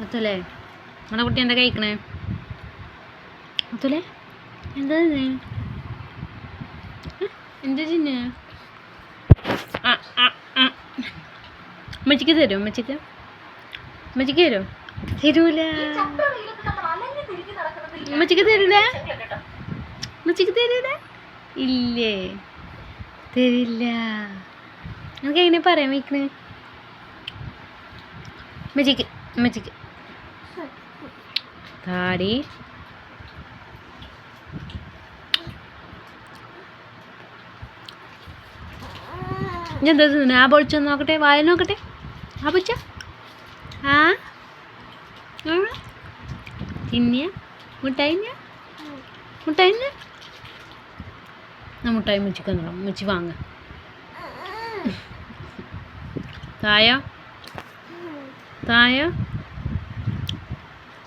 മുത്തല്ലേ നമ്മുടെ കുട്ടി എന്താ കഴിക്കണേ? മുത്തല്ലേ എന്താ? എന്താ ചിന്ന അമ്മച്ചിക്ക് തരും അമ്മച്ചിക്ക് അമ്മച്ചിക്ക് തരും? തരൂല. അമ്മച്ചിക്ക് തരൂല? അമ്മച്ചിക്ക് തരൂല? ഇല്ലേ. തരില്ല. നമുക്ക് എങ്ങനെ പറയാൻ വയ്ക്കണേ? അമ്മച്ചിക്ക് ഉമ്മച്ചിക്ക്. താടി ഞാൻ എന്താ ആ പൊളിച്ചൊന്ന് നോക്കട്ടെ വായ നോക്കട്ടെ. ആ പൊച്ച ആ. തിന്നിയ? മുട്ടായി മുട്ടായി ആ മുട്ടായി മുച്ചിക്ക് തന്നോ മുച്ചി വാങ്ങ. തായോ? തായോ?